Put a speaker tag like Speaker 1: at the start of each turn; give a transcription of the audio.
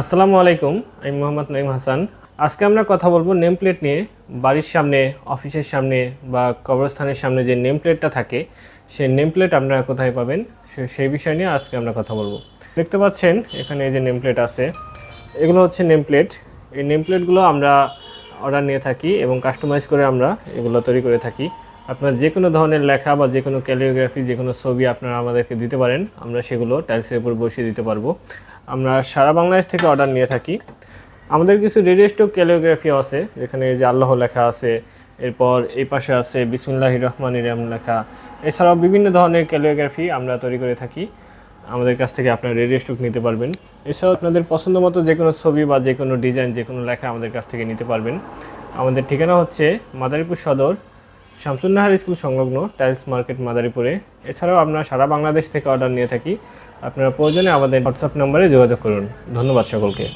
Speaker 1: আসসালামু আলাইকুম, আমি মোহাম্মদ নাইম হাসান। আজকে আমরা কথা বলব নেম প্লেট নিয়ে। বাড়ির সামনে, অফিসের সামনে বা কবরস্থানের সামনে যে নেম প্লেটটা থাকে, সেই নেম প্লেট আপনারা কোথায় পাবেন? সেই বিষয় নিয়ে আজকে আমরা কথা বলব। দেখতে পাচ্ছেন, এখানে এই যে নেম প্লেট আছে, এগুলো হচ্ছে নেম প্লেট এই নেম প্লেটগুলো আমরা অর্ডার নিয়ে থাকি এবং কাস্টমাইজ করে আমরা এগুলো তৈরি করে থাকি। আপনার যে কোনো ধরনের লেখা বা যে কোনো ক্যালিওগ্রাফি যে কোনো ছবি আপনারা আমাদেরকে দিতে পারেন। আমরা সেগুলো টাইলসের উপর বসিয়ে দিতে পারব। আমরা সারা বাংলাদেশ থেকে অর্ডার নিয়ে থাকি। আমাদের কিছু রেডিও স্টক ক্যালিওগ্রাফিও আছে, যেখানে যে আল্লাহ লেখা আছে, এরপর এই পাশে আছে বিসমুল্লাহ রহমান ইরাম লেখা। এছাড়াও বিভিন্ন ধরনের ক্যালিওগ্রাফি আমরা তৈরি করে থাকি। আমাদের কাছ থেকে আপনারা রেডিও স্টক নিতে পারবেন। এছাড়াও আপনাদের পছন্দ মতো যে কোনো ছবি বা যে কোনো ডিজাইন যে কোনো লেখা আমাদের কাছ থেকে নিতে পারবেন। আমাদের ঠিকানা হচ্ছে মাদারীপুর সদর শামসুন্নাহার স্কুল সংলগ্ন টাইলস মার্কেট মাদারীপুরে। এছাড়াও আমরা সারা বাংলাদেশ থেকে অর্ডার নিয়ে থাকি। আপনারা প্রয়োজনে আমাদের হোয়াটসঅ্যাপ নম্বরে যোগাযোগ করুন। ধন্যবাদ সকলকে।